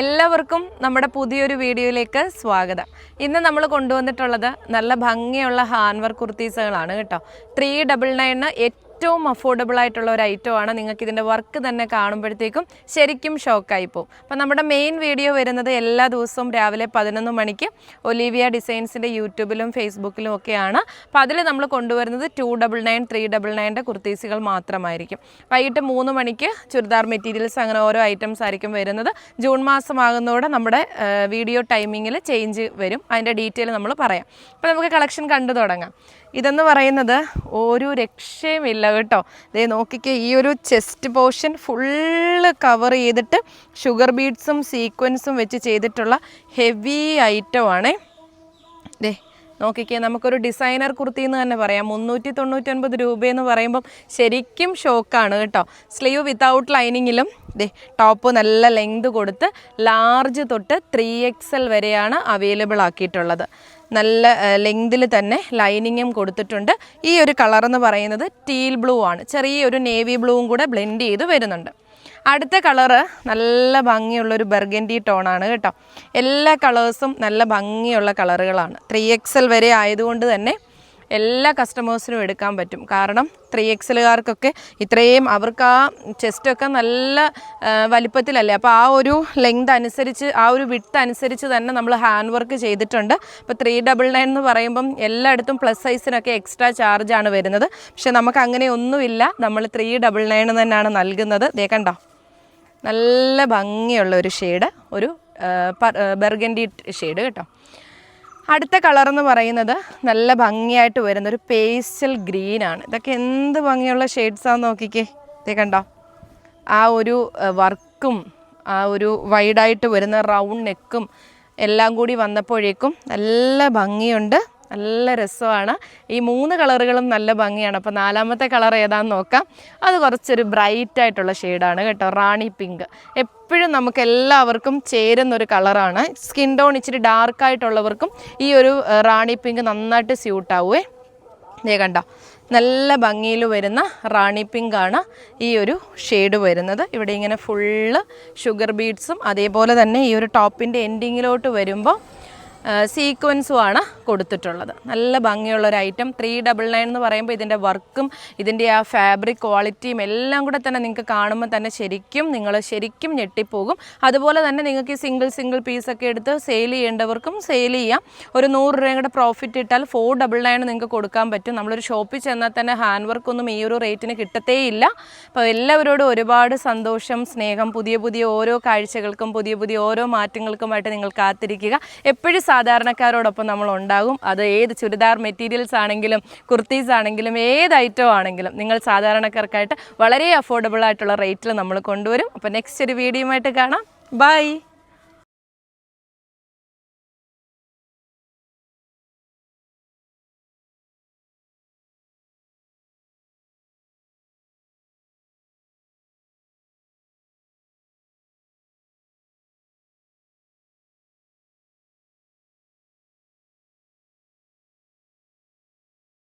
എല്ലാവർക്കും നമ്മുടെ പുതിയൊരു വീഡിയോയിലേക്ക് സ്വാഗതം. ഇന്ന് നമ്മൾ കൊണ്ടുവന്നിട്ടുള്ളത് നല്ല ഭംഗിയുള്ള ഹാൻഡ് വർക്ക് കുർത്തീസുകളാണ് കേട്ടോ. ത്രീ ഡബിൾ നയന് ഏറ്റവും അഫോർഡബിൾ ആയിട്ടുള്ള ഒരു ഐറ്റമാണ് നിങ്ങൾക്ക് ഇതിന്റെ വർക്ക് തന്നെ കാണുമ്പോഴത്തേക്കും ശരിക്കും ഷോക്കായി പോകും. അപ്പം നമ്മുടെ മെയിൻ വീഡിയോ വരുന്നത് എല്ലാ ദിവസവും രാവിലെ പതിനൊന്ന് മണിക്ക് ഒലീവിയ ഡിസൈൻസിന്റെ യൂട്യൂബിലും ഫേസ്ബുക്കിലും ഒക്കെയാണ്. അപ്പോൾ അതിൽ നമ്മൾ കൊണ്ടുവരുന്നത് two double nine three double നയന്റെ കുർത്തീസുകൾ മാത്രമായിരിക്കും. വൈകിട്ട് മൂന്ന് മണിക്ക് ചുരിദാർ മെറ്റീരിയൽസ് അങ്ങനെ ഓരോ ഐറ്റംസ് ആയിരിക്കും വരുന്നത്. ജൂൺ മാസമാകുന്നതോടെ നമ്മുടെ വീഡിയോ ടൈമിങ്ങിൽ ചേഞ്ച് വരും. അതിന്റെ ഡീറ്റെയിൽ നമ്മൾ പറയാം. അപ്പോൾ നമുക്ക് കളക്ഷൻ കണ്ടു തുടങ്ങാം. ഇതെന്ന് പറയുന്നത് ഒരു രക്ഷയുമില്ല കേട്ടോ. ദേ നോക്കിക്കേ ഈ ഒരു ചെസ്റ്റ് പോർഷൻ ഫുള്ള് കവർ ചെയ്തിട്ട് ഷുഗർ ബീഡ്സും സീക്വൻസും വെച്ച് ചെയ്തിട്ടുള്ള ഹെവി ഐറ്റമാണേ ദേ നോക്കിക്കേ നമുക്കൊരു ഡിസൈനർ കുർത്തി എന്ന് തന്നെ പറയാം. മുന്നൂറ്റി തൊണ്ണൂറ്റൊൻപത് രൂപയെന്ന് പറയുമ്പം ശരിക്കും ഷോക്കാണ് കേട്ടോ. സ്ലീവ് വിത്തൗട്ട് ലൈനിങ്ങിലും ദേ ടോപ്പ് നല്ല ലെങ്ത് കൊടുത്ത് ലാർജ് തൊട്ട് ത്രീ എക്സ് എൽ വരെയാണ് അവൈലബിൾ ആക്കിയിട്ടുള്ളത്. നല്ല ലെങ്തിൽ തന്നെ ലൈനിങ്ങും കൊടുത്തിട്ടുണ്ട്. ഈ ഒരു കളർ എന്ന് പറയുന്നത് ടീൽ ബ്ലൂ ആണ്. ചെറിയൊരു നേവി ബ്ലൂവും കൂടെ ബ്ലെൻഡ് ചെയ്ത് വരുന്നുണ്ട്. അടുത്ത കളറ് നല്ല ഭംഗിയുള്ളൊരു ബർഗൻഡി ടോണാണ് കേട്ടോ. എല്ലാ കളേഴ്സും നല്ല ഭംഗിയുള്ള കളറുകളാണ് ത്രീ എക്സൽ വരെ ആയതുകൊണ്ട് തന്നെ എല്ലാ കസ്റ്റമേഴ്സിനും എടുക്കാൻ പറ്റും. കാരണം ത്രീ എക്സലുകാർക്കൊക്കെ ഇത്രയും അവർക്ക് ആ ചെസ്റ്റൊക്കെ നല്ല വലിപ്പത്തിലല്ലേ. അപ്പോൾ ആ ഒരു ലെങ്ത് അനുസരിച്ച് ആ ഒരു വിട്ത് അനുസരിച്ച് തന്നെ നമ്മൾ ഹാൻഡ് വർക്ക് ചെയ്തിട്ടുണ്ട്. അപ്പോൾ ത്രീ ഡബിൾ നയൻ എന്ന് പറയുമ്പം എല്ലായിടത്തും പ്ലസ് സൈസിനൊക്കെ എക്സ്ട്രാ ചാർജാണ് വരുന്നത്. പക്ഷെ നമുക്ക് അങ്ങനെ ഒന്നുമില്ല. നമ്മൾ ത്രീ ഡബിൾ നയൻ തന്നെയാണ് നൽകുന്നത്. ദേ കണ്ടോ? നല്ല ഭംഗിയുള്ള ഒരു ഷെയ്ഡ് ഒരു ബെർഗൻഡി ഷെയ്ഡ് കേട്ടോ. അടുത്ത കളർ എന്ന് പറയുന്നത് നല്ല ഭംഗിയായിട്ട് വരുന്ന ഒരു പേസ്റ്റൽ ഗ്രീൻ ആണ്. ഇതൊക്കെ എന്ത് ഭംഗിയുള്ള ഷെയ്ഡ്സാന്ന് നോക്കിക്കേ. ഇതേ കണ്ടോ? ആ ഒരു വർക്കും ആ ഒരു വൈഡായിട്ട് വരുന്ന റൗണ്ട് നെക്കും എല്ലാം കൂടി വന്നപ്പോഴേക്കും നല്ല ഭംഗിയുണ്ട്. നല്ല രസമാണ്. ഈ മൂന്ന് കളറുകളും നല്ല ഭംഗിയാണ്. അപ്പോൾ നാലാമത്തെ കളർ ഏതാണെന്ന് നോക്കാം. അത് കുറച്ചൊരു ബ്രൈറ്റ് ആയിട്ടുള്ള ഷെയ്ഡാണ് കേട്ടോ റാണി പിങ്ക്. എപ്പോഴും നമുക്ക് എല്ലാവർക്കും ചേരുന്ന ഒരു കളറാണ്. സ്കിൻ ടോൺ ഇച്ചിരി ഡാർക്കായിട്ടുള്ളവർക്കും ഈ ഒരു റാണി പിങ്ക് നന്നായിട്ട് സ്യൂട്ടാവുമേ ഇതേ കണ്ടോ നല്ല ഭംഗിയിൽ വരുന്ന റാണി പിങ്കാണ് ഈ ഒരു ഷെയ്ഡ് വരുന്നത്. ഇവിടെ ഇങ്ങനെ ഫുള്ള് ഷുഗർ ബീഡ്സും അതേപോലെ തന്നെ ഈ ഒരു ടോപ്പിന്റെ എൻഡിങ്ങിലോട്ട് വരുമ്പോൾ സീക്വൻസും ആണ് കൊടുത്തിട്ടുള്ളത്. നല്ല ഭംഗിയുള്ള ഒരു ഐറ്റം ത്രീ ഡബിൾ നയൻ എന്ന് പറയുമ്പോൾ ഇതിന്റെ വർക്കും ഇതിന്റെ ആ ഫാബ്രിക് ക്വാളിറ്റിയും എല്ലാം കൂടെ തന്നെ നിങ്ങൾക്ക് കാണുമ്പോൾ തന്നെ ശരിക്കും നിങ്ങൾ ശരിക്കും ഞെട്ടിപ്പോകും. അതുപോലെ തന്നെ നിങ്ങൾക്ക് ഈ സിംഗിൾ സിംഗിൾ പീസൊക്കെ എടുത്ത് സെയിൽ ചെയ്യേണ്ടവർക്കും സെയിൽ ചെയ്യാം. ഒരു നൂറ് രൂപയും കൂടെ പ്രോഫിറ്റ് ഇട്ടാൽ ഫോർ ഡബിൾ നയൻ നിങ്ങൾക്ക് കൊടുക്കാൻ പറ്റും. നമ്മളൊരു ഷോപ്പിൽ ചെന്നാൽ തന്നെ ഹാൻഡ് വർക്കൊന്നും ഈ ഒരു റേറ്റിന് കിട്ടത്തേയില്ല. അപ്പോൾ എല്ലാവരോടും ഒരുപാട് സന്തോഷം സ്നേഹം പുതിയ പുതിയ ഓരോ കാഴ്ചകൾക്കും പുതിയ പുതിയ ഓരോ മാറ്റങ്ങൾക്കുമായിട്ട് നിങ്ങൾ കാത്തിരിക്കുക. എപ്പോഴും സാധാരണക്കാരോടൊപ്പം നമ്മൾ ഉണ്ടാകും അത് ഏത് ചുരിദാർ മെറ്റീരിയൽസ് ആണെങ്കിലും കുർത്തീസ് ആണെങ്കിലും ഏത് ഐറ്റം ആണെങ്കിലും നിങ്ങൾ സാധാരണക്കാർക്കായിട്ട് വളരെ അഫോർഡബിൾ ആയിട്ടുള്ള റേറ്റിൽ നമ്മൾ കൊണ്ടുവരും. അപ്പോൾ നെക്സ്റ്റ് ഒരു വീഡിയോ ആയിട്ട് കാണാം. ബൈ